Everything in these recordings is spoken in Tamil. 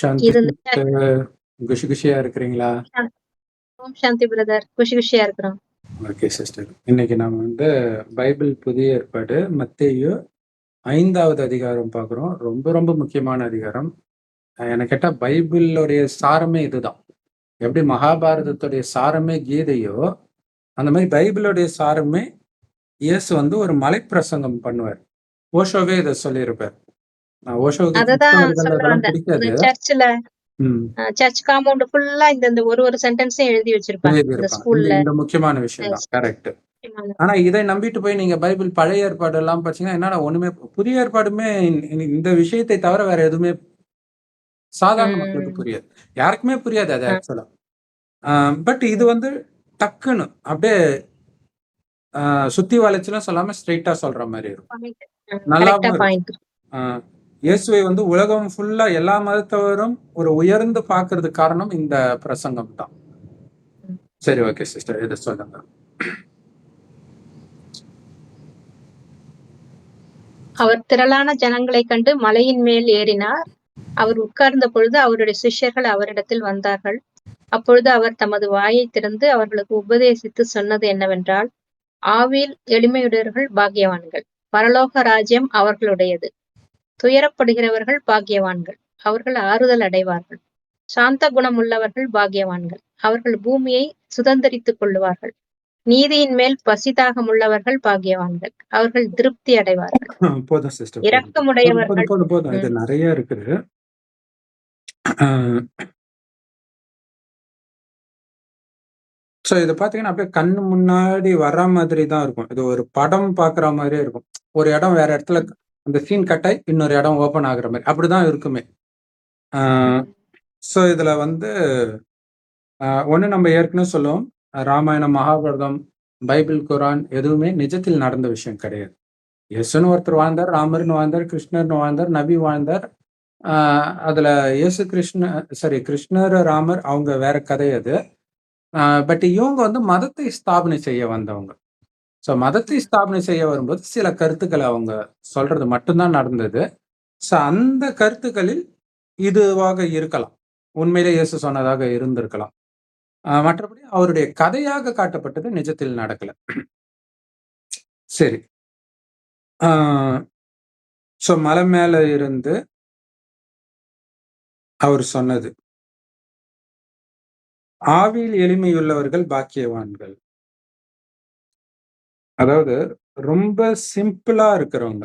சாந்தி. குஷி குஷியா இருக்கிறீங்களா? ஓம் சாந்தி பிரதர். குஷி குஷியா இருக்கிறோம். Okay sister. இன்னைக்கு நாம வந்து பைபிள் புதிய ஏற்பாடு மத்தேயு 5வது அதிகாரம் பார்க்குறோம். ரொம்ப ரொம்ப முக்கியமான அதிகாரம். என்ன கேட்டா பைபிளுடைய சாரமே இதுதான். எப்படி மகாபாரதத்துடைய சாரமே கீதையோ, அந்த மாரி பைபிளுடைய சாரமே இயேசு வந்து ஒரு மலைப்பிரசங்கம் பண்ணுவார். ஓஷோவே இத சொல்லியிருப்பார். சர்ச்சுல சர்ச் காம்பவுண்ட் ஃபுல்லா இந்த இந்த ஒரு ஒரு சென்டென்ஸையும் எழுதி வச்சிருப்பாங்க. இந்த ஸ்கூல்ல. இந்த முக்கியமான விஷயம் தான். கரெக்ட். ஆனா இதை நம்பிட்டு போய் நீங்க பைபிள் பழைய ஏற்பாடு எல்லாம் படிச்சீங்கன்னா, என்னடா ஒண்ணுமே புதிய ஏற்பாடுமே இந் இந்த விஷயத்தை தவிர வேற எதுவுமே சாதாரண மக்களுக்கு. புரியாது. யாருக்குமே புரியாது அது. ஆக்சுவலா. பட் இது. வந்து டக்குன்னு அப்படியே சுத்தி வளைச்சுலாம் சொல்லாம ஸ்ட்ரெய்ட்டா சொல்ற மாரி இருக்கும். பாயிண்ட். இயேசுவை வந்து உலகம் ஃபுல்லா எல்லா மதத்தவரும் ஒரு உயர்ந்து பாக்குறது காரணம் இந்த பிரசங்கம் தான். சரி ஓகே சிஸ்டர். இத சொல்லுங்க. அவர் திரளான ஜனங்களைக் கண்டு மலையின் மேல் ஏறினார். அவர் உட்கார்ந்த பொழுது அவருடைய சிஷ்யர்கள் அவரிடத்தில் வந்தார்கள். அப்பொழுது அவர் தமது வாயை திறந்து அவர்களுக்கு உபதேசித்து சொன்னது என்னவென்றால், ஆவியில் எளிமையுடையவர்கள் பாக்கியவான்கள். பரலோக ராஜ்யம் அவர்களுடையது. துயரப்படுகிறவர்கள் பாக்கியவான்கள். அவர்கள் ஆறுதல் அடைவார்கள். சாந்த குணமுள்ளவர்கள் பாக்கியவான்கள். அவர்கள் பூமியை சுதந்தரித்துக் கொள்ளுவார்கள். நீதியின் மேல் பசிதாகமுள்ளவர்கள் பாக்கியவான்கள். அவர்கள் திருப்தி அடைவார்கள். போதும் சிஸ்டர். இரக்கமுடையவர்கள் போதும் போதும். இது ம். நெறைய இருக்குது. ஸோ இத பார்த்தீங்கன்னா, அப்படியே கண்ணு முன்னாடி வர்ற மாதிரி தான் இருக்கும். இது ஒரு படம் பார்க்குற மாரியே இருக்கும். ஒரு இடம் வேற இடத்துல. அந்த சீன் கட்டாய் இன்னொரு இடம் ஓப்பன் ஆகுற மாதிரி அப்படிதான் இருக்குமே. ஸோ இதுல வந்து ஒன்று நம்ம ஏற்கனவே சொல்லுவோம். ராமாயணம், மகாபாரதம், பைபிள், குரான் எதுவுமே நிஜத்தில் நடந்த விஷயம் கிடையாது. இயேசுன்னு ஒருத்தர் வாழ்ந்தார், ராமர்னு வாழ்ந்தார், கிருஷ்ணர்னு வாழ்ந்தார், நபி வாழ்ந்தார். அதில் இயேசு கிருஷ்ண சாரி கிருஷ்ணர், ராமர் அவங்க வேற கதை அது. பட் இவங்க வந்து மதத்தை ஸ்தாபனை செய்ய வந்தவங்க. ஸோ மதத்தை ஸ்தாபனை செய்ய வரும்போது சில கருத்துக்களை அவங்க சொல்றது மட்டும் தான் நடந்தது. ஸோ அந்த கருத்துக்களில் இதுவாக இருக்கலாம். உண்மையிலே இயேசு சொன்னதாக இருந்திருக்கலாம். மற்றபடி அவருடைய கதையாக காட்டப்பட்டது நிஜத்தில் நடக்கல. சரி. ஸோ மலை மேல இருந்து அவர் சொன்னது. ஆவியில் எளிமையுள்ளவர்கள் பாக்கியவான்கள். அதாவது ரொம்ப சிம்பிளா இருக்கிறவங்க.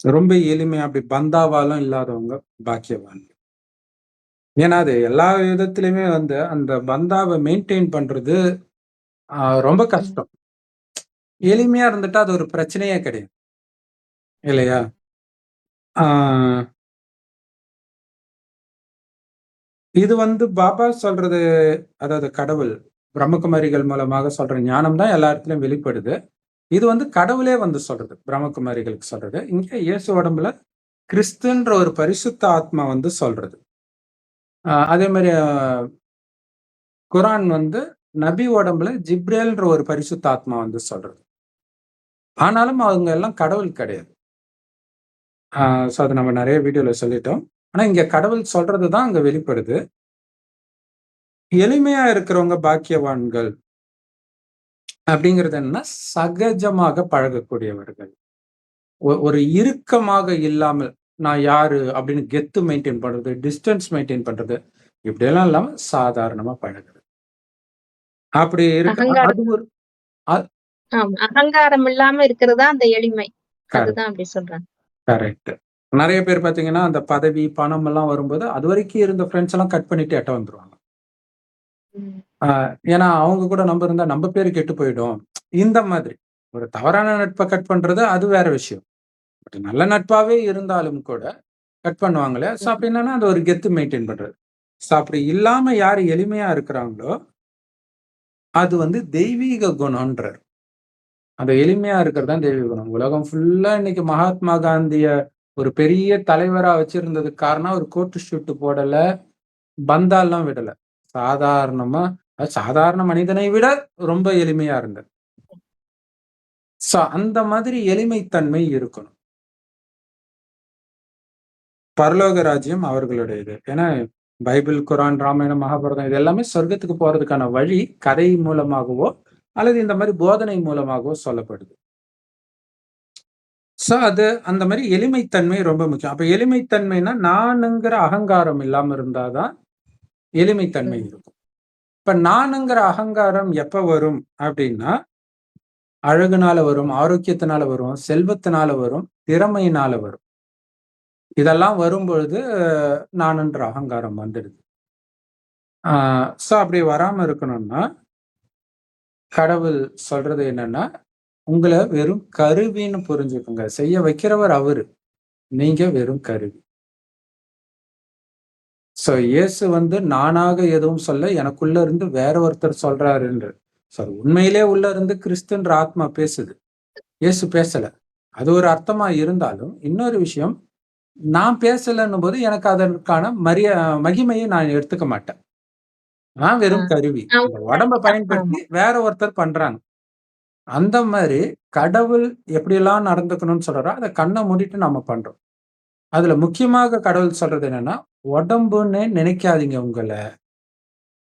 ரொம்ப எளிமையா அப்படி பந்தாவாலும் இல்லாதவங்க பாக்கியவான் ஏன்னா, அது எல்லா விதத்திலயுமே வந்து அந்த பந்தாவை மெயின்டைன் பண்றது ரொம்ப கஷ்டம். எளிமையா இருந்துட்டா அது ஒரு பிரச்சனையே கிடையாது. இல்லையா? இது வந்து பாபா சொல்றது அதாவது கடவுள் பிரம்மகுமாரிகள் மூலமாக சொல்ற ஞானம் தான் எல்லா இடத்துலையும் வெளிப்படுது. இது வந்து கடவுளே வந்து சொல்றது. பிரம்மகுமாரிகளுக்கு சொல்றது. இங்க இயேசு உடம்புல கிறிஸ்துன்ற ஒரு பரிசுத்த ஆத்மா வந்து சொல்றது. அதே மாதிரி குரான் வந்து நபி உடம்புல ஜிப்ரேல்ன்ற ஒரு பரிசுத்த ஆத்மா வந்து சொல்றது. ஆனாலும் அவங்க எல்லாம் கடவுள் கிடையாது. ஸோ அதை நம்ம நிறைய வீடியோவில் சொல்லிட்டோம். ஆனா இங்க கடவுள் சொல்றது தான் அங்க வெளிப்படுது. எளிமையா இருக்கிறவங்க பாக்கியவான்கள். அப்படிங்கிறது என்னன்னா, சகஜமாக பழகக்கூடியவர்கள். ஒரு இறுக்கமாக இல்லாமல், நான் யாரு அப்படின்னு கெத்து மெயின்டெயின் பண்றது, டிஸ்டன்ஸ் மெயின்டெயின் பண்றது, இப்படியெல்லாம் இல்லாம சாதாரணமா பழகுறது. அப்படி இருக்க அது அகங்காரம் ஒரு இல்லாம இருக்கிறது அந்த எளிமை. கரெக்ட். அதுதான் அப்படி சொல்றாங்க. கரெக்ட். நெறைய பேர் பார்த்தீங்கன்னா, அந்த பதவி, பணம் எல்லாம் வரும்போது, அதுவரைக்கும் இருந்த ஃபிரெண்ட்ஸ் எல்லாம் கட் பண்ணிட்டு எட்ட வந்துருவாங்க. ஏன்னா, அவங்க கூட நம்ப இருந்தா நம்ம பேரு கெட்டு போயிடும். இந்த மாதிரி. ஒரு தவறான நட்ப கட் பண்றது அது வேற விஷயம். பட் நல்ல நட்பாவே இருந்தாலும் கூட, கட் பண்ணுவாங்களே ஸோ அப்படி அப்ப என்னன்னா, அது ஒரு கெத்து மெயின்டெயின் பண்றது. ஸோ அப்படி இல்லாம யாரு எளிமையா இருக்கிறாங்களோ அது வந்து தெய்வீக குணம்ன்றார். அந்த எளிமையா இருக்கிறது தான் தெய்வீக குணம். உலகம் ஃபுல்லா இன்னைக்கு மகாத்மா காந்திய ஒரு பெரிய தலைவரா வச்சிருந்ததுக்கு காரணம், ஒரு கோட்டு ஷூட்டு போடல, பந்தாலெல்லாம் விடல. சாதாரணமா சாதாரண மனிதனை விட ரொம்ப எளிமையா இருந்தது சோ அந்த மாதிரி எளிமைத்தன்மை இருக்கணும். பரலோக ராஜ்யம் அவர்களுடையது. ஏன்னா, பைபிள், குரான், ராமாயணம், மகாபாரதம் இது எல்லாமே சொர்க்கத்துக்கு போறதுக்கான வழி கதை மூலமாகவோ, அல்லது இந்த மாதிரி போதனை மூலமாகவோ சொல்லப்படுது. ஸோ, அது அந்த மாதிரி எளிமைத்தன்மை ரொம்ப முக்கியம். அப்ப எளிமைத்தன்மைன்னா, நானுங்கிற அகங்காரம் இல்லாம இருந்தா தான் எளிமைத்தன்மை இருக்கும். இப்ப நானுங்கிற அகங்காரம் எப்ப வரும் அப்படின்னா அழகுனால வரும், ஆரோக்கியத்தினால வரும், செல்வத்தினால வரும், திறமையினால வரும். இதெல்லாம் வரும்பொழுது நானுன்ற அகங்காரம் வந்துடுது. ஸோ, அப்படி வராம இருக்கணும்னா கடவுள் சொல்றது என்னன்னா, உங்களை வெறும் கருவின்னு புரிஞ்சுக்கோங்க செய்ய வைக்கிறவர் அவரு. நீங்க வெறும் கருவி. ஸோ, இயேசு வந்து நானாக எதுவும் சொல்ல, எனக்குள்ள இருந்து வேற ஒருத்தர் சொல்றாருன்று. ஸோ, உண்மையிலே உள்ள இருந்து கிறிஸ்துன்ற ஆத்மா பேசுது. இயேசு பேசல. அது ஒரு அர்த்தமா இருந்தாலும், இன்னொரு விஷயம், நான் பேசலன்னும்போது எனக்கு அதற்கான மரியா மகிமையை நான் எடுத்துக்க மாட்டேன். நான். வெறும் கருவி. உடம்ப. பயன்படுத்தி வேற ஒருத்தர் பண்றாங்க. அந்த மாரி கடவுள் எப்படியெல்லாம் நடந்துக்கணும்னு சொல்றாரோ, அத கண்ண மூடிட்டு நாம பண்றோம். அதுல முக்கியமாக கடவுள் சொல்றது என்னன்னா, உடம்புன்னு நினைக்காதீங்க உங்களை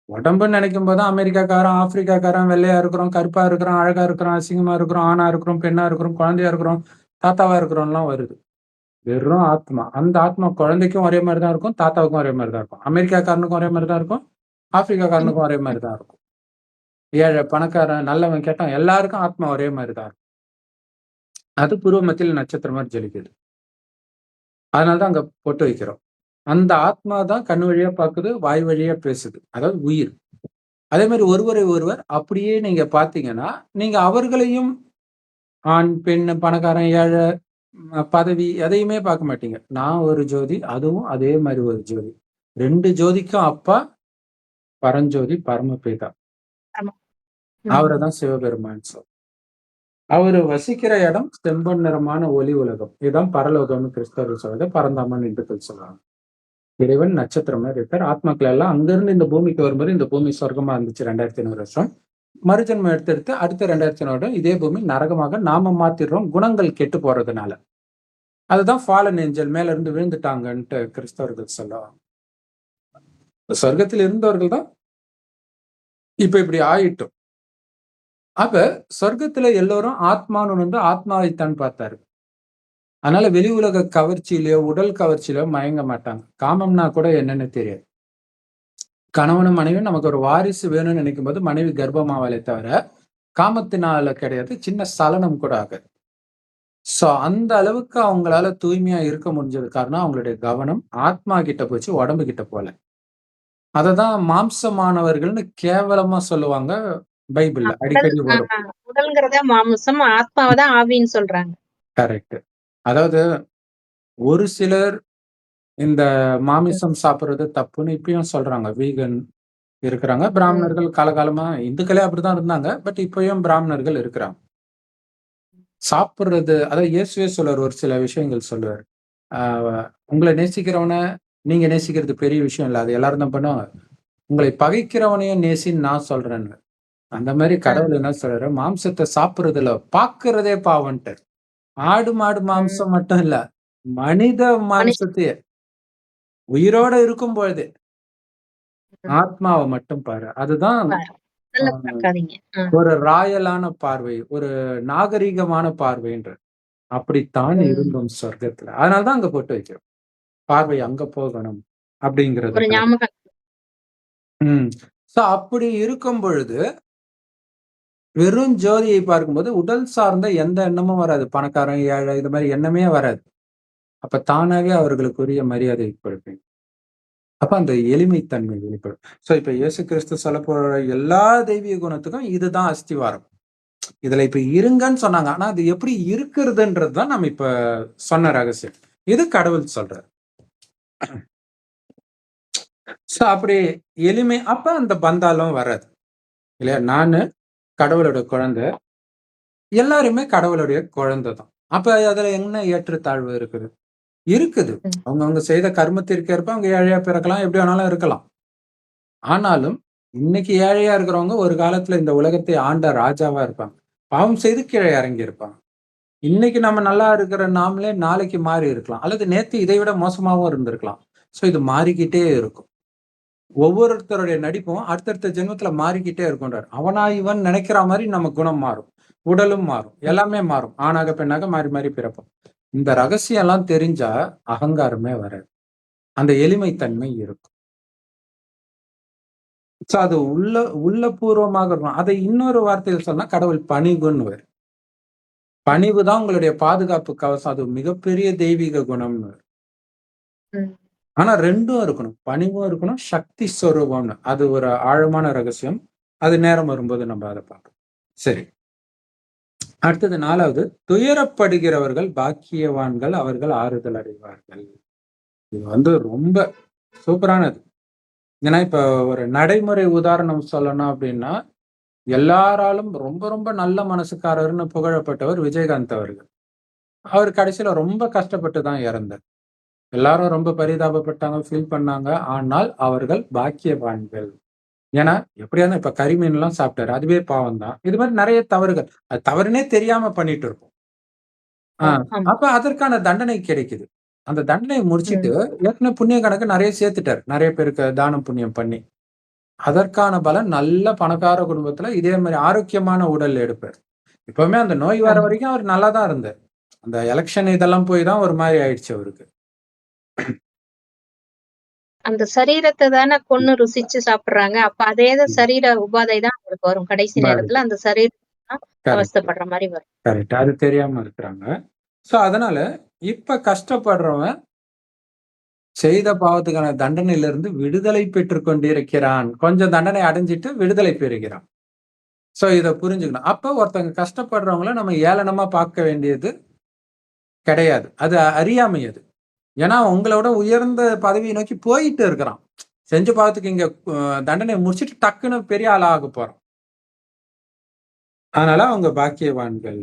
உடம்புன்னு நினைக்கும்போது தான் அமெரிக்காக்காரன், ஆப்பிரிக்காக்காரன், வெள்ளையா இருக்கிறோம், கருப்பா இருக்கிறோம், அழகா இருக்கிறோம், அசிங்கமா இருக்கிறோம், ஆணா இருக்கிறோம், பெண்ணா இருக்கிறோம், குழந்தையா இருக்கிறோம், தாத்தாவா இருக்கிறோம்லாம் வருது. வெறும் ஆத்மா. அந்த ஆத்மா குழந்தைக்கும் ஒரே மாதிரி தான் இருக்கும், தாத்தாவுக்கும் ஒரே மாதிரி தான் இருக்கும். அமெரிக்காக்காரனுக்கும் ஒரே மாதிரி தான் இருக்கும், ஆப்பிரிக்காக்காரனுக்கும் ஒரே மாதிரி தான் இருக்கும். ஏழை, பணக்காரன், நல்லவன், கேட்டான் எல்லாருக்கும் ஆத்மா ஒரே மாதிரி தான் இருக்கும். அது பூர்வ மத்தியில நட்சத்திரம் மாதிரி ஜொலிக்குது. அதனால தான் அங்க பொட்டு வைக்கிறோம். அந்த ஆத்மா தான் கண் வழியா பாக்குது, வாய் வழியா பேசுது. அதாவது உயிர். அதே மாரி ஒருவரை ஒருவர் அப்படியே நீங்க பார்த்தீங்கன்னா, நீங்க அவர்களையும் ஆண், பெண், பணக்காரன், ஏழை, பதவி எதையுமே பார்க்க மாட்டீங்க. நான் ஒரு ஜோதி, அதுவும் அதே மாரி ஒரு ஜோதி. 2 ஜோதிக்கும் அப்பா பரஞ்சோதி, பரமபிதா. அவர. தான் சிவபெருமான் சொல் அவர் வசிக்கிற இடம் செம்பன் நிறமான ஒளி உலகம். இதுதான் பரலோகம்னு கிறிஸ்தவர்கள் சொல்றது. பரந்தாமன் இந்துக்கள் சொல்றாங்க. இறைவன் நட்சத்திரம் இருக்கார். ஆத்மாக்கள் எல்லாம் அங்கிருந்து இந்த பூமிக்கு வரும்போது இந்த பூமி சொர்க்கமா இருந்துச்சு 2500 வருஷம். மறுஜன்மம் எடுத்து எடுத்து அடுத்த 2500 வருடம் இதே பூமி நரகமாக நாம மாத்திடுறோம் குணங்கள் கெட்டு போறதுனால. அதுதான் ஃபாலன் ஏஞ்சல் மேல இருந்து விழுந்துட்டாங்கன்ட்டு கிறிஸ்தவர்கள் சொல்லுவாங்க. சொர்க்கத்தில் இருந்தவர்கள் தான் இப்ப இப்படி ஆயிட்டும் அப்ப சொர்க்கத்துல எல்லோரும் ஆத்மான்னு வந்து ஆத்மாவைத்தான் பார்த்தாரு. அதனால வெளி உலக கவர்ச்சியிலயோ, உடல் கவர்ச்சியிலயோ மயங்க மாட்டாங்க. காமம்னா கூட என்னன்னு தெரியாது. கணவனும் மனைவியும் நமக்கு ஒரு வாரிசு வேணும்னு நினைக்கும் போது மனைவி கர்ப்பமாவாலே தவிர, காமத்தினால கிடையாது. சின்ன சலனம் கூட ஆகாது. ஸோ அந்த அளவுக்கு அவங்களால தூய்மையா இருக்க முடிஞ்சது காரணம் அவங்களுடைய கவனம் ஆத்மா கிட்ட போச்சு, உடம்பு கிட்ட போல. அததான் மாம்சமானவர்கள்னு கேவலமா சொல்லுவாங்க உடல் அடிக்கடி. உடல்ங்கிறத மாமிசம், ஆத்மாவ தான் ஆவின்னு சொல்றாங்க. கரெக்ட். அதாவது ஒரு சிலர் இந்த. மாமிசம் சாப்பிடுறது தப்புன்னு இப்பயும் சொல்றாங்க. வீகன் இருக்கிறாங்க. பிராமணர்கள் காலகாலமா இந்துக்களே அப்படிதான் இருந்தாங்க. பட் இப்பயும் பிராமணர்கள் இருக்கிறாங்க. சாப்பிடுறது அதாவது இயேசுவே சொல்லுவாரு ஒரு சில விஷயங்கள் சொல்லுவாரு. உங்கள நேசிக்கிறவன நீங்க நேசிக்கிறது பெரிய விஷயம் இல்ல. அது எல்லாரும் தான் பண்ணுவாங்க. உங்களை பகைக்கிறவனையும் நேசின்னு நான் சொல்றேன்னு. அந்த ஆ. கடவுள் என்ன சொல்றாரு, மாம்சத்த சாப்பிடுறதுல பார்க்கிறதே பாவம்ன்ட்டாரு. ஆடு, மாடு. மாம்சம் மட்டும் இல்ல. மனித மாம்சத்தையே உயிரோட இருக்கும் பொழுதே. ஆத்மாவ மட்டும் பாரு. அதுதான். ஒரு ராயலான பார்வை, ஒரு நாகரீகமான பார்வைன்றார். அப்படித்தான். இருந்தோம் சொர்க்கத்துல. அதனால தான் அங்க பொட்டு வைக்கிறோம். பார்வை அங்க போகணும் ஒரு அப்படிங்கிறதுக்காக. ஞாபகம். ம். ஸோ அப்படி இருக்கும் பொழுது வெறும் ஜோதியை பார்க்கும்போது உடல் சார்ந்த எந்த எண்ணமும் வராது. பணக்காரன், ஏழை இது மாதிரி எண்ணமே வராது. அப்ப தானாவே அவர்களுக்குரிய மரியாதை கொடுப்பீங்க. அப்ப அந்த எளிமைத்தன்மை வெளிப்படும். ஸோ இப்ப இயேசு கிறிஸ்து சொல்லப்போற எல்லா தெய்வீக குணத்துக்கும் இதுதான் அஸ்திவாரம். இதுல இப்ப இருங்கன்னு சொன்னாங்க. ஆனா அது எப்படி இருக்கிறதுன்றது தான் நம்ம இப்ப சொன்ன ரகசியம். இது கடவுள் சொல்றாரு. ஸோ அப்படி எளிமை அப்ப அந்த பந்தாலும் வராது. இல்லையா? நானு கடவுளோட குழந்தை. எல்லாருமே கடவுளுடைய குழந்தை தான். அப்ப அதுல என்ன ஏற்றத்தாழ்வு இருக்குது? இருக்குது. அவங்கவங்க செய்த கர்மத்திற்கு ஏற்ப அவங்க ஏழையா பிறக்கலாம். எப்படி வேணாலும் இருக்கலாம். ஆனாலும் இன்னைக்கு ஏழையா இருக்கிறவங்க ஒரு காலத்துல இந்த உலகத்தை ஆண்ட ராஜாவா இருப்பாங்க. பாவம் செய்து கீழே இறங்கி இருப்பாங்க. இன்னைக்கு நம்ம நல்லா இருக்கிற நாமளே நாளைக்கு மாறி இருக்கலாம் அல்லது நேத்து இதை விட மோசமாவும் இருந்திருக்கலாம் ஸோ இது மாறிக்கிட்டே இருக்கும் ஒவ்வொருத்தருடைய நடிப்பும் அடுத்தடுத்த ஜென்மத்துல மாறிக்கிட்டே இருக்கும்ன்றார் அவனா இவன் நினைக்கிற மாதிரி நம்ம குணம் மாறும். உடலும் மாறும். எல்லாமே மாறும். ஆணாக பெண்ணாக மாறி மாறி பிறப்போம். இந்த ரகசியம் எல்லாம் தெரிஞ்சா அகங்காரமே வராது. அந்த எளிமைத்தன்மை இருக்கும். ஸோ அது உள்ள உள்ளபூர்வமாக இருக்கும். அதை இன்னொரு வார்த்தையில் சொன்னா கடவுள் பணிவுன்னு வரும். பணிவு தான் உங்களுடைய பாதுகாப்பு கவசம். அது மிகப்பெரிய தெய்வீக குணம்னு வரும். ஆனா ரெண்டும் இருக்கணும். பணிவும் இருக்கணும் சக்தி ஸ்வரூபம்னு அது ஒரு ஆழமான ரகசியம். அது நேரம் வரும்போது நம்ம அதை பார்க்கணும் சரி. அடுத்தது நாலாவது. துயரப்படுகிறவர்கள் பாக்கியவான்கள் அவர்கள் ஆறுதல் அடைவார்கள். இது வந்து ரொம்ப சூப்பரானது. ஏன்னா இப்ப ஒரு நடைமுறை உதாரணம் சொல்லணும் அப்படின்னா எல்லாராலும் ரொம்ப ரொம்ப நல்ல மனசுக்காரர்னு புகழப்பட்டவர் விஜயகாந்த் அவர்கள். அவர் கடைசியில ரொம்ப கஷ்டப்பட்டு தான் இறந்தார். எல்லாரும் ரொம்ப பரிதாபப்பட்டாங்க ஃபீல் பண்ணாங்க. ஆனால் அவர்கள் பாக்கியவான்கள். ஏன்னா எப்படியாவது இப்ப கரிமீன் எல்லாம் சாப்பிட்டாரு. அதுவே பாவம் தான் இது மாதிரி நிறைய தவறுகள். அது தவறுனே தெரியாம பண்ணிட்டு இருப்போம். ஆஹ். அப்ப அதற்கான தண்டனை கிடைக்குது. அந்த தண்டனையை முடிச்சிட்டு ஏற்கனவே புண்ணிய கணக்கு நிறைய சேர்த்துட்டார். நிறைய பேருக்கு தானம் புண்ணியம் பண்ணி. அதற்கான பலன் நல்ல பணக்கார குடும்பத்துல இதே மாதிரி ஆரோக்கியமான உடல் எடுப்பார். இப்பவுமே அந்த நோய் வர. வரைக்கும் அவர் நல்லா தான் இருந்தார். அந்த எலெக்ஷன் இதெல்லாம் போய் தான் ஒரு மாதிரி ஆயிடுச்சு அவருக்கு. அந்த சரீரத்தை தானே கொன்னு ருசிச்சு சாப்பிடுறாங்க. அப்ப அதேதான் சரீர உபாதை தான் அவங்களுக்கு வரும். கடைசி. நேரத்துல அந்த சரீரம் அவஸ்தைப்படுற மாதிரி வரும். கரெக்ட் அது தெரியாம இருக்கிறாங்க. சோ அதனால இப்ப கஷ்டப்படுறவன் செய்த பாவத்துக்கான தண்டனையிலிருந்து விடுதலை பெற்றுக் கொண்டிருக்கிறான். கொஞ்சம் தண்டனை அடைஞ்சிட்டு விடுதலை பெறுகிறான். சோ இத புரிஞ்சுக்கணும். அப்ப ஒருத்தவங்க கஷ்டப்படுறவங்கள நம்ம ஏளனமா பார்க்க வேண்டியது கிடையாது. அது அறியாமை அது. ஏன்னா உங்களோட உயர்ந்த பதவியை நோக்கி போயிட்டு இருக்கிறான். செஞ்ச பாவத்துக்கு இங்க தண்டனை முடிச்சிட்டு டக்குன்னு பெரிய ஆளா ஆக போறான். அதனால அவங்க பாக்கியவான்கள்.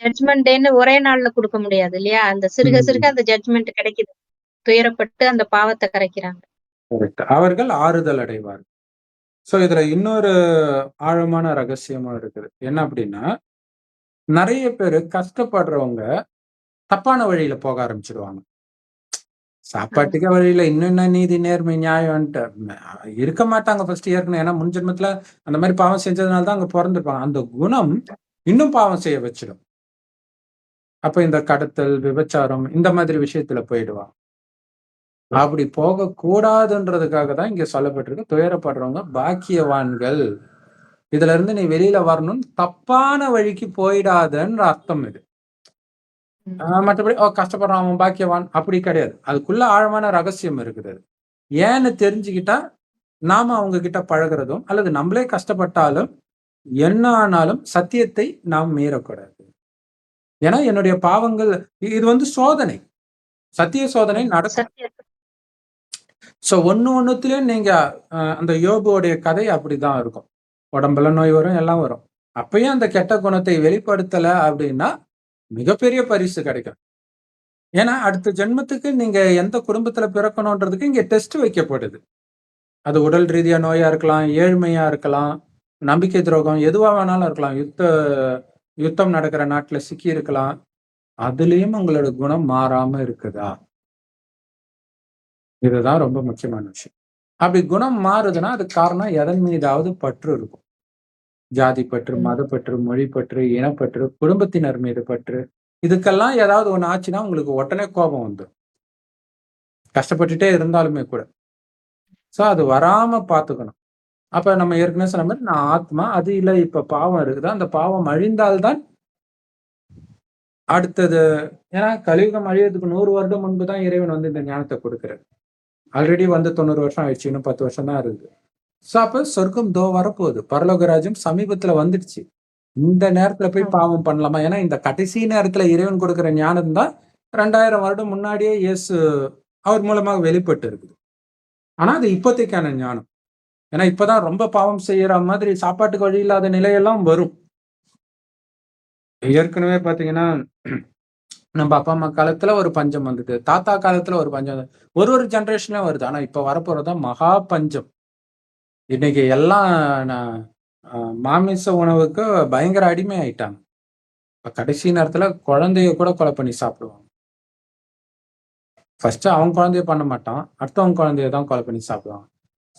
ஜட்மெண்ட்னு ஒரே நாள்ல கொடுக்க முடியாது இல்லையா? அந்த சிறுக. சிறுக அந்த ஜட்மெண்ட் கிடைக்குது. துயரப்பட்டு அந்த பாவத்தை கரைக்கிறாங்க. அவர்கள் ஆறுதல் அடைவார்கள். சோ இதுல இன்னொரு ஆழமான ரகசியமும் இருக்குது. என்ன அப்படின்னா நிறைய பேரு கஷ்டப்படுறவங்க தப்பான வழியில போக ஆரம்பிச்சிடுவாங்க சாப்பாட்டுக்கே வழியில இன்னும் என்ன நீதி நேர்மை நியாயம்ன்ட்டு. ம, இருக்க மாட்டாங்க ஃபர்ஸ்ட் ஏற்கனவே ஏன்னா முன் ஜென்மத்துல அந்த மாதிரி பாவம் செஞ்சதுனால தான் அங்க பிறந்திருப்பாங்க. அந்த குணம் இன்னும் பாவம் செய்ய வச்சிடும். அப்ப இந்த கடத்தல் விபச்சாரம் இந்த மாதிரி விஷயத்துல போயிடுவாங்க. அப்படி போக கூடாதுன்றதுக்காக தான் இங்க சொல்லப்பட்டிருக்கு. துயரப்படுறவங்க பாக்கியவான்கள். இதுல இருந்து நீ வெளியில வரணும்னு தப்பான வழிக்கு போயிடாதன்ற அர்த்தம் இது. மற்றபடி ஓ கஷ்டப்படுறான் அவன் பாக்கியவான். அப்படி கிடையாது. அதுக்குள்ள ஆழமான ரகசியம் இருக்குது. ஏன்னு தெரிஞ்சுக்கிட்டா நாம அவங்க கிட்ட பழகுறதும் அல்லது நம்மளே கஷ்டப்பட்டாலும் என்ன ஆனாலும் சத்தியத்தை நாம் மீறக்கூடாது. ஏன்னா என்னுடைய பாவங்கள் இது வந்து சோதனை. சத்திய சோதனை சத்தியத்தை. சோ ஒண்ணு ஒண்ணுத்துலயும் நீங்க அந்த யோபுவோடைய கதை அப்படிதான் இருக்கும். உடம்புல நோய் வரும் எல்லாம் வரும். அப்பயும் அந்த கெட்ட குணத்தை வெளிப்படுத்தல அப்படின்னா மிகப்பெரிய பரிசு கிடைக்கும். ஏன்னா அடுத்த ஜென்மத்துக்கு நீங்க எந்த குடும்பத்துல பிறக்கணுன்றதுக்கு இங்க டெஸ்ட் வைக்கப்படுது அது உடல் ரீதியா நோயா இருக்கலாம் ஏழ்மையா இருக்கலாம் நம்பிக்கை துரோகம் எதுவா வேணாலும் இருக்கலாம். யுத்த யுத்தம் நடக்கிற நாட்டுல சிக்கி இருக்கலாம். அதுலயும் உங்களோட குணம் மாறாம இருக்குதா? இதுதான் ரொம்ப முக்கியமான விஷயம். அப்படி குணம் மாறுதுன்னா அதுக்கு காரணம் எதன் மீதாவது பற்று இருக்கும். ஜாதி பற்று. மதப்பற்று மொழிப்பற்று இனப்பற்று குடும்பத்தினர் மீது பற்று. இதுக்கெல்லாம் ஏதாவது ஒண்ணு ஆச்சுன்னா உங்களுக்கு உடனே கோபம் வந்துடும் கஷ்டப்பட்டுட்டே இருந்தாலுமே கூட. சோ அது வராம பாத்துக்கணும். அப்ப நம்ம ஏற்கனவே சொன்ன மாதிரி நான் ஆத்மா அது இல்ல இப்ப பாவம் இருக்குது. அந்த பாவம் அழிந்தால்தான் அடுத்தது ஏன்னா கலியுகம் அழியறதுக்கு நூறு வருடம் முன்பு தான் இறைவன் வந்து இந்த ஞானத்தை கொடுக்கிறார். ஆல்ரெடி வந்து தொண்ணூறு வருஷம் ஆயிடுச்சு. இன்னும் பத்து வருஷம் தான் இருக்குது. ஸோ அப்ப சொர்க்கம் தோ வரப்போகுது. பரலோக ராஜ்யம் சமீபத்துல வந்துடுச்சு. இந்த நேரத்துல போய். பாவம் பண்ணலாமா? ஏன்னா இந்த கடைசி நேரத்துல இறைவன் கொடுக்கிற ஞானம் தான் ரெண்டாயிரம் வருடம் முன்னாடியே இயேசு அவர் மூலமாக வெளிப்பட்டு இருக்குது. ஆனா அது இப்போதைக்கான ஞானம். ஏன்னா இப்பதான் ரொம்ப பாவம் செய்யற மாதிரி சாப்பாட்டுக்கு வழி இல்லாத நிலையெல்லாம் வரும். ஏற்கனவே பாத்தீங்கன்னா நம்ம அப்பா அம்மா காலத்துல ஒரு பஞ்சம் வந்தது தாத்தா காலத்துல ஒரு பஞ்சம். ஒரு ஒரு ஜெனரேஷன்லயும் வருது. ஆனா இப்ப வரப்போறதுதான் மகா பஞ்சம். இன்னைக்கு எல்லாம் நான், மாமிச உணவுக்கு பயங்கர அடிமை ஆயிட்டாங்க இப்போ கடைசி நேரத்துல குழந்தைய கூட கொலை பண்ணி சாப்பிடுவாங்க. ஃபர்ஸ்ட் அவங்க குழந்தைய பண்ண மாட்டான். அடுத்தவங்க குழந்தைய தான் கொலை பண்ணி சாப்பிடுவாங்க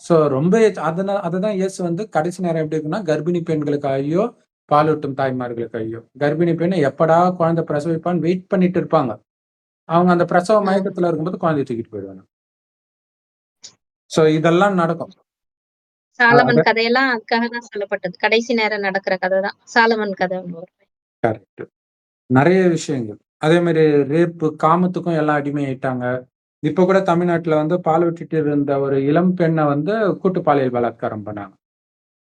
ஸோ ரொம்ப அதனால அதுதான் இயேசு வந்து கடைசி நேரம் எப்படி இருக்குன்னா, கர்ப்பிணி பெண்களுக்கு பாலூட்டும் தாய்மார்களுக்கையோ கர்ப்பிணி பெண் எப்படா குழந்தை பிரசவிப்பான்னு வெயிட் பண்ணிட்டு இருப்பாங்க. அவங்க அந்த பிரசவ ம். மயக்கத்துல இருக்கும்போது குழந்தைய தூக்கிட்டு போயிடுவாங்க. ஸோ இதெல்லாம் நடக்கும். சாலமன் கதையெல்லாம் அதுக்காக தான் சொல்லப்பட்டது. கடைசி நேரம் நடக்கிற கதை தான். சாலமன் கதை. கரெக்ட். நெறைய விஷயங்கள். அதே மாரி ரேப்பு, காமத்துக்கும் எல்லாம் அடிமையாயிட்டாங்க. இப்ப கூட தமிழ்நாட்டுல வந்து பால் விட்டுட்டு இருந்த ஒரு இளம் பெண்ண வந்து கூட்டு பாலியல் பலாத்காரம் பண்ணாங்க.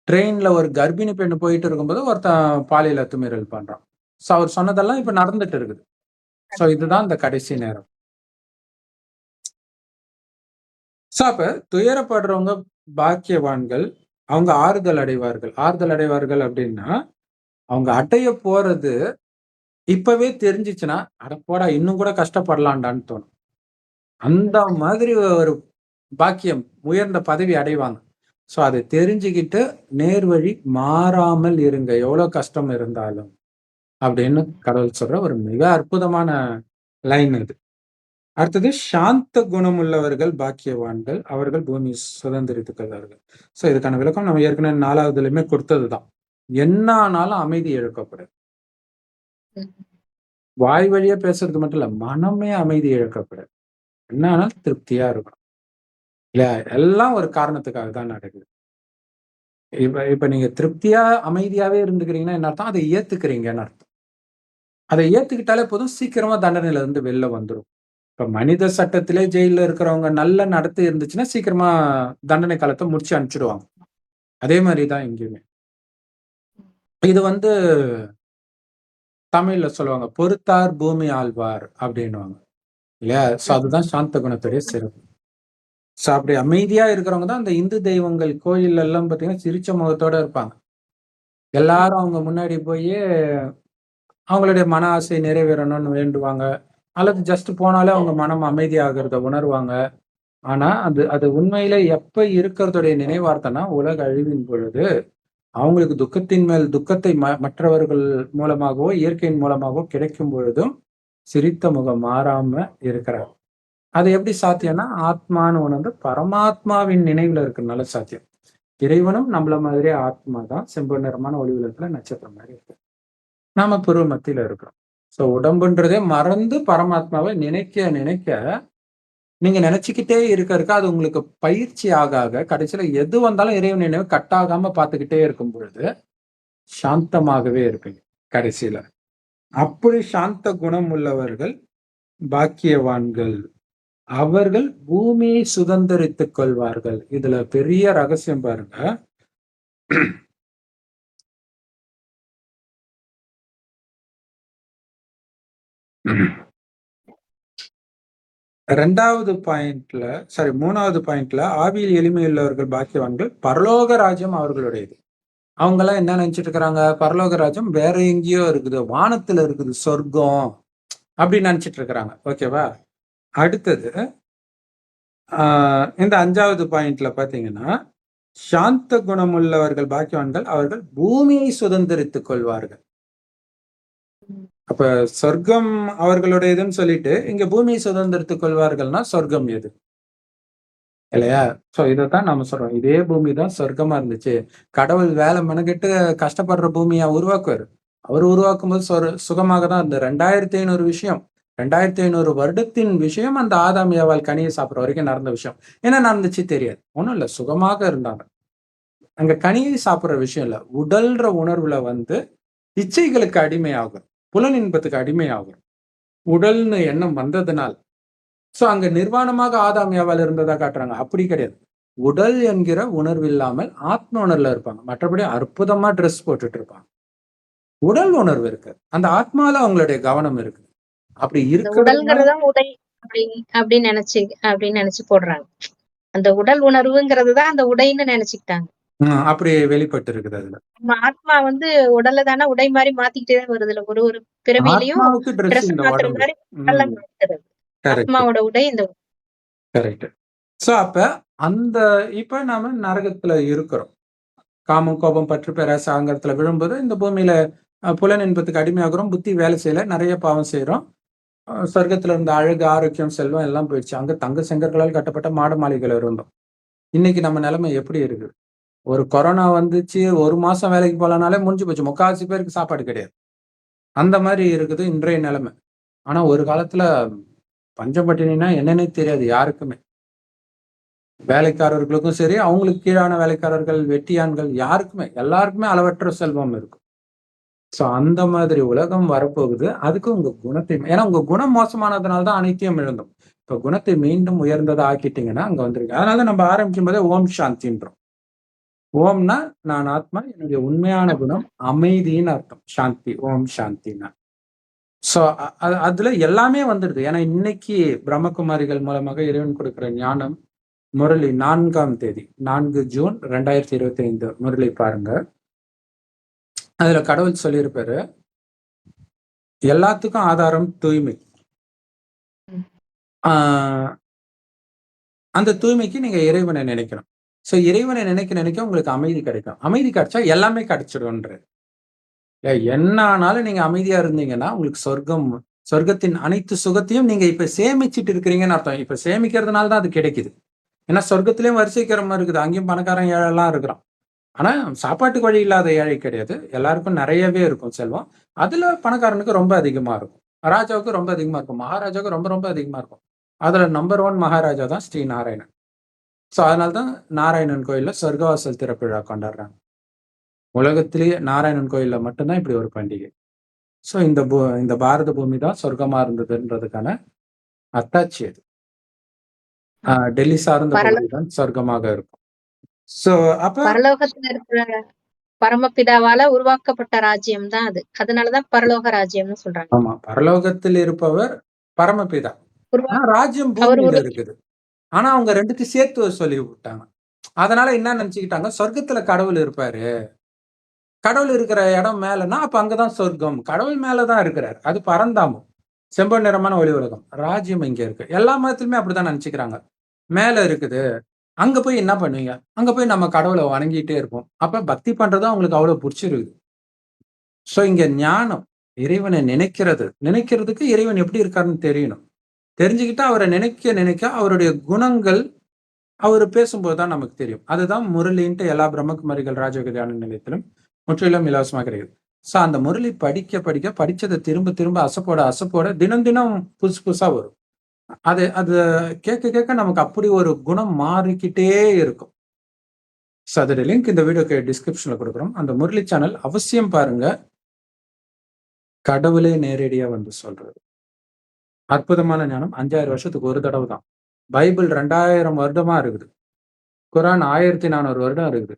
ட்ரெயின்ல ஒரு கர்ப்பிணி பெண் போயிட்டு இருக்கும்போது ஒருத்தன் பாலியல் அத்துமீறல் பண்றான். ஸோ அவர் சொன்னதெல்லாம் இப்ப நடந்துட்டு இருக்குது. ஸோ இதுதான் இந்த கடைசி நேரம். ஸோ அப்போ துயரப்படுறவங்க பாக்கியவான்கள். அவங்க ஆறுதல் அடைவார்கள். ஆறுதல் அடைவார்கள் அப்படின்னா அவங்க அடைய போறது இப்பவே தெரிஞ்சிச்சுன்னா அட போடா இன்னும் கூட கஷ்டப்படலாண்டான்னு தோணும். அந்த மாதிரி ஒரு பாக்கியம், உயர்ந்த பதவி அடைவாங்க. ஸோ அதை தெரிஞ்சுக்கிட்டு நேர்வழி மாறாமல் இருங்க. எவ்வளோ கஷ்டம் இருந்தாலும். அப்படின்னு கடவுள் சொல்ற ஒரு மிக அற்புதமான லைன் அது. அடுத்தது சாந்த குணம் உள்ளவர்கள் பாக்கியவான்கள். அவர்கள் பூமி சுதந்தரித்துக் கொள்வார்கள். ஸோ இதுக்கான விளக்கம் நம்ம ஏற்கனவே நாலாவதுலயுமே கொடுத்ததுதான் என்ன ஆனாலும் அமைதி இழக்கக்கூடாது. வாய் வழியா பேசுறது மட்டும் இல்ல. மனமே அமைதி இழக்கக்கூடாது. என்ன ஆனாலும் திருப்தியா இருக்கும் இல்லையா? எல்லாம் ஒரு காரணத்துக்காக தான் நடக்குது. இப்ப இப்ப நீங்க திருப்தியா, அமைதியாவே இருந்துக்கிறீங்கன்னா என்ன அர்த்தம்? அதை ஏத்துக்கிறீங்கன்னு அர்த்தம். அதை ஏத்துக்கிட்டாலே போதும் சீக்கிரமா தண்டனையில இருந்து வெளில வந்துரும். இப்போ மனித சட்டத்திலே ஜெயில்ல இருக்கிறவங்க நல்ல நடத்தை இருந்துச்சுன்னா, சீக்கிரமா தண்டனை காலத்தை முடிச்சு அனுப்பிச்சிடுவாங்க அதே மாதிரி தான் இங்கேயுமே. இது வந்து தமிழ்ல சொல்லுவாங்க. "பொறுத்தார் பூமி ஆழ்வார் அப்படின்வாங்க இல்லையா? ஸோ அதுதான் சாந்த குணத்துடைய சிறப்பு. ஸோ அப்படி அமைதியா இருக்கிறவங்க தான் அந்த இந்து தெய்வங்கள் கோயில்ல எல்லாம் பார்த்தீங்கன்னா, சிரிச்ச முகத்தோட இருப்பாங்க. எல்லாரும் அவங்க முன்னாடி போய் அவங்களுடைய மன ஆசை நிறைவேறணும்னு வேண்டுவாங்க. அல்லது ஜஸ்ட் போனாலே அவங்க மனம் அமைதியாகிறத உணர்வாங்க. ஆனா, அது அது உண்மையில எப்ப இருக்கிறதுடைய நினைவார்த்தனா உலக அழிவின் பொழுது, அவங்களுக்கு துக்கத்தின் மேல் துக்கத்தை ம மற்றவர்கள் மூலமாகவோ, இயற்கையின் மூலமாகவோ கிடைக்கும் பொழுதும், சிரித்த முகம் மாறாம இருக்கிறார். அது எப்படி சாத்தியம்னா, ஆத்மான்னு உணர்ந்து பரமாத்மாவின் நினைவுல இருக்கிறதுனால சாத்தியம். இறைவனும் நம்மள மாதிரியே ஆத்மா தான். செம்பு நிறமான ஒளி உலகத்துல நட்சத்திரம் மாதிரி இருக்கு. நாம புருவ மத்தியில இருக்கிறோம். ஸோ உடம்புன்றதே மறந்து பரமாத்மாவ நினைக்க, நினைக்க நீங்க நெனச்சுக்கிட்டே இருக்க, இருக்க அது உங்களுக்கு பயிற்சி ஆக, ஆக கடைசியில எது வந்தாலும் இறைவன் நினைவு கட் ஆகாம பார்த்துக்கிட்டே இருக்கும் பொழுது, சாந்தமாகவே இருப்பீங்க கடைசியில. அப்படி சாந்த குணம் உள்ளவர்கள் பாக்கியவான்கள். அவர்கள் பூமியை சுதந்திரித்துக் கொள்வார்கள். இதுல பெரிய ரகசியம் பாருங்க. ரெண்டாவது பாயிண்ட்ல சாரி மூணாவது பாயிண்ட்ல ஆவியில் எளிமையுள்ளவர்கள் பாக்கியவான்கள். பரலோக ராஜ்யம் அவர்களுடையது. அவங்கெல்லாம் என்ன நினைச்சிட்டு இருக்கிறாங்க? பரலோக ராஜ்யம் வேற எங்கேயோ இருக்குது. வானத்துல இருக்குது சொர்க்கம். அப்படின்னு நினைச்சிட்டு இருக்கிறாங்க. ஓகேவா? அடுத்தது இந்த அஞ்சாவது பாயிண்ட்ல பாத்தீங்கன்னா சாந்த குணமுள்ளவர்கள் பாக்கியவான்கள். அவர்கள் பூமியை சுதந்திரித்துக் கொள்வார்கள். அப்ப சொர்க்கம் அவர்களுடையதுன்னு சொல்லிட்டு, இங்க பூமியை சுதந்திரத்துக் கொள்வார்கள்னா, சொர்க்கம் எது? இல்லையா? ஸோ இதைத்தான் நாம சொல்றோம். இதே பூமி தான் சொர்க்கமா இருந்துச்சு. கடவுள் வேலை மெனக்கெட்டு கஷ்டப்படுற பூமியா உருவாக்குவாரு. அவரு உருவாக்கும்போது சொர் சுகமாக தான் இருந்தது. 2500 விஷயம். 2500 வருடத்தின் விஷயம் அந்த ஆதாம், ஏவாள் கனியை சாப்பிட்ற வரைக்கும் நடந்த விஷயம். என்ன நடந்துச்சு தெரியாது. ஒன்றும் இல்லை சுகமாக இருந்தாங்க. அங்க கனியை சாப்பிடுற விஷயம் இல்ல. உடல்ற உணர்வுல வந்து இச்சைகளுக்கு அடிமையாகும். புலனின்பத்துக்கு அடிமையாகும். உடல்னு எண்ணம் வந்ததுனால். ஸோ அங்க நிர்வாணமாக ஆதாம், ஏவாள் இருந்ததா காட்டுறாங்க. அப்படி கிடையாது. உடல் என்கிற உணர்வு இல்லாமல் ஆத்ம உணர்வுல இருப்பாங்க. மற்றபடி அற்புதமா ட்ரெஸ் போட்டுட்டு இருப்பாங்க. உடல் உணர்வு இருக்கு. அந்த ஆத்மால அவங்களுடைய கவனம் இருக்கு. அப்படி அப்படி அப்படின்னு நெனச்சு அப்படின்னு நெனச்சு போடுறாங்க. அந்த உடல் உணர்வுங்கிறது தான் அந்த உடைன்னு நெனச்சுக்கிட்டாங்க. அப்படி வெளிப்பட்டு இருக்குது அதுல. நம்ம ஆத்மா வந்து உடல தானே உடை மாரி மாத்திக்கிட்டே தான் வருதுல்ல. ஒரு ஒரு பிறவியிலயும் ஆத்மாவுக்கு ட்ரெஸ் ட்ரெஸ் இந்த மாத்துற உடம்பு. மாரி உடல ம். மாத்துறது. கரெக்ட். ஆத்மாவோட உடை இந்த கரெக்ட். ஸோ அப்ப அந்த இப்ப நாம நரகத்துல இருக்கிறோம். காமம், கோபம், பற்று, பேராசை, அகங்காரத்துல விழும்போது இந்த பூமியில புலன் இன்பத்துக்கு அடிமையாகிறோம் புத்தி வேலை செய்யல நிறைய பாவம் செய்றோம் அஹ் சொர்க்கத்துல இருந்த அழகு ஆரோக்கியம் செல்வம் எல்லாம் போயிடுச்சு அங்க தங்க செங்கற்களால் கட்டப்பட்ட மாட மாளிகைகள் இருந்தோம் இன்னைக்கு நம்ம நிலைமை எப்படி இருக்கு ஒரு கொரோனா வந்துச்சு ஒரு மாசம் வேலைக்கு போகலனாலே முடிஞ்சு போச்சு. முக்கால்வாசி பேருக்கு சாப்பாடு கிடையாது. அந்த மாதிரி இருக்குது இன்றைய நிலைமை. ஆனா ஒரு காலத்துல பஞ்சப்பட்டினா என்னன்னே தெரியாது யாருக்குமே. வேலைக்காரர்களுக்கும் சரி அவங்களுக்கு கீழான வேலைக்காரர்கள் வெட்டியான்கள் யாருக்குமே. எல்லாருக்குமே அளவற்ற செல்வம் இருக்கும். ஸோ அந்த மாதிரி உலகம் வரப்போகுது. அதுக்கு உங்க குணத்தை ஏன்னா உங்க குணம் மோசமானதுனால தான் அனைத்தையும் இழந்தோம். இப்போ குணத்தை மீண்டும் உயர்ந்ததா ஆக்கிட்டீங்கன்னா அங்கே வந்திருக்கு அதனால நம்ம ஆரம்பிக்கும் போதே ஓம் சாந்தின்றோம். ஓம்னா நான் ஆத்மா என்னுடைய உண்மையான குணம் அமைதின்னு அர்த்தம். சாந்தி ஓம் சாந்தினா. சோ அதுல எல்லாமே வந்துடுது. ஏன்னா இன்னைக்கு பிரம்மகுமாரிகள் மூலமாக இறைவன் கொடுக்கிற ஞானம் முரளி நான்காம் தேதி நான்கு ஜூன் ரெண்டாயிரத்தி இருபத்தி ஐந்து முரளி பாருங்க. அதுல கடவுள் சொல்லியிருப்பாரு எல்லாத்துக்கும் ஆதாரம் தூய்மை. அந்த தூய்மைக்கு நீங்க இறைவனை நினைக்கணும். ஸோ இறைவனை நினைக்க நினைக்க உங்களுக்கு அமைதி கிடைக்கும். அமைதி கிடைச்சா எல்லாமே கிடைச்சிடும்ன்ற என்ன ஆனாலும் நீங்க அமைதியா இருந்தீங்கன்னா உங்களுக்கு சொர்க்கம் சொர்க்கத்தின் அனைத்து சுகத்தையும் நீங்க இப்ப சேமிச்சிட்டு இருக்கிறீங்கன்னு அர்த்தம். இப்ப சேமிக்கிறதுனால தான் அது கிடைக்குது. ஏன்னா சொர்க்கத்திலயும் மாதிரி இருக்குது. அங்கேயும் பணக்காரன் ஏழைலாம் இருக்கிறான். ஆனா சாப்பாட்டுக்கு வழி இல்லாத ஏழை கிடையாது. எல்லாருக்கும் நிறையவே இருக்கும் செல்வம். அதுல பணக்காரனுக்கு ரொம்ப அதிகமா இருக்கும். ராஜாவுக்கு ரொம்ப அதிகமா இருக்கும். மகாராஜாவுக்கு ரொம்ப ரொம்ப அதிகமா இருக்கும். அதுல நம்பர் ஒன் மகாராஜா தான் ஸ்ரீ நாராயணன் ஸோ அதனால்தான் நாராயணன் கோயில்ல சொர்க்கவாசல் திறப்பிழா கொண்டாடுறாங்க. உலகத்திலேயே நாராயணன் கோயில்ல மட்டும்தான் இப்படி ஒரு பண்டிகை. ஸோ இந்த பூ இந்த பாரத பூமி தான் சொர்க்கமா இருந்ததுன்றதுக்கான அத்தாட்சி அது. டெல்லி சார்ந்த தான் சொர்க்கமாக இருக்கும். ஸோ அப்ப பரலோகத்துல இருக்கிற பரமபிதாவால உருவாக்கப்பட்ட ராஜ்யம் தான் அது. அதனாலதான் பரலோக ராஜ்யம்னு சொல்றாங்க. ஆமா பரலோகத்தில் இருப்பவர் பரமபிதா. ராஜ்யம் பூமியில இருக்குது. ஆனா அவங்க ரெண்டுத்தையும் சேர்த்து சொல்லி விட்டாங்க. அதனால என்ன நினைச்சுக்கிட்டாங்க? சொர்க்கத்துல கடவுள் இருப்பாரு. கடவுள் இருக்கிற இடம் மேலன்னா அப்ப அங்கதான் சொர்க்கம். கடவுள் மேலதான் இருக்கிறார். அது பரந்தாமம். செம்ப நிறமான ஒளி உலகம். ராஜ்யம் இங்க இருக்கு. எல்லா மதத்திலுமே அப்படிதான் நினைச்சுக்கிறாங்க. மேல இருக்குது. அங்க போய் என்ன பண்ணுவீங்க? அங்க போய் நம்ம கடவுளை வணங்கிட்டே இருப்போம். அப்ப பக்தி பண்றதும் அவங்களுக்கு அவ்வளவு பிடிச்சிருக்குது சோ இங்க ஞானம் இறைவனை நினைக்கிறது. நினைக்கிறதுக்கு இறைவன் எப்படி இருக்காருன்னு தெரியணும். தெரிஞ்சுக்கிட்டா அவரை நினைக்க நினைக்க அவருடைய குணங்கள் அவர் பேசும்போது தான் நமக்கு தெரியும். அதுதான் முரளின்ட்டு எல்லா பிரம்மகுமாரிகள் ராஜகதியான நிலையத்திலும் முற்றிலும் இலவசமாக கிடைக்குது. ஸோ அந்த முரளி படிக்க படிக்க படிச்சதை திரும்ப திரும்ப அசப்போட அசப்போட தினம் தினம் புதுசு புதுசாக வரும். அது அது கேட்க கேட்க நமக்கு அப்படி ஒரு குணம் மாறிக்கிட்டே இருக்கும். ஸோ அதோட லிங்க் இந்த வீடியோக்கு டிஸ்கிரிப்ஷனில் கொடுக்குறோம். அந்த முரளி சேனல் அவசியம் பாருங்க. கடவுளே நேரடியாக வந்து சொல்றது. அற்புதமான ஞானம். அஞ்சாயிரம் வருஷத்துக்கு ஒரு தடவை தான். பைபிள் ரெண்டாயிரம் வருடமா இருக்குது. குரான் ஆயிரத்தி நானூறு வருடம் இருக்குது.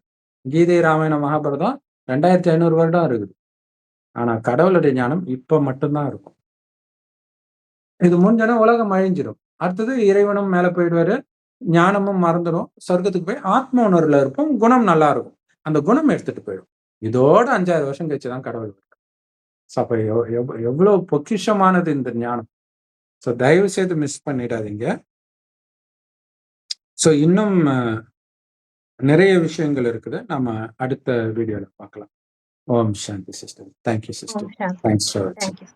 கீதை ராமாயண மகாபாரதம் ரெண்டாயிரத்தி ஐநூறு வருடம் இருக்குது. ஆனா கடவுளுடைய ஞானம் இப்ப மட்டும்தான் இருக்கும். இது முடிஞ்சனா உலகம் அழிஞ்சிடும் அடுத்தது இறைவனும் மேல போயிடுவாரு. ஞானமும் மறந்துடும் சொர்க்கத்துக்கு போய் ஆத்ம உணர்வுல இருப்போம். குணம் நல்லா இருக்கும். அந்த குணம் எடுத்துட்டு போயிடும். இதோட அஞ்சாயிரம் வருஷம் கழிச்சுதான் கடவுள் வருவார். அப்ப எவ்வளவு பொக்கிஷமானது இந்த ஞானம். ஸோ தயவு செய்து மிஸ் பண்ணிடாதீங்க. ஸோ இன்னும் நிறைய விஷயங்கள் இருக்குது. நம்ம அடுத்த வீடியோல பார்க்கலாம். ஓம் சாந்தி sister. Thank you sister thanks for thank you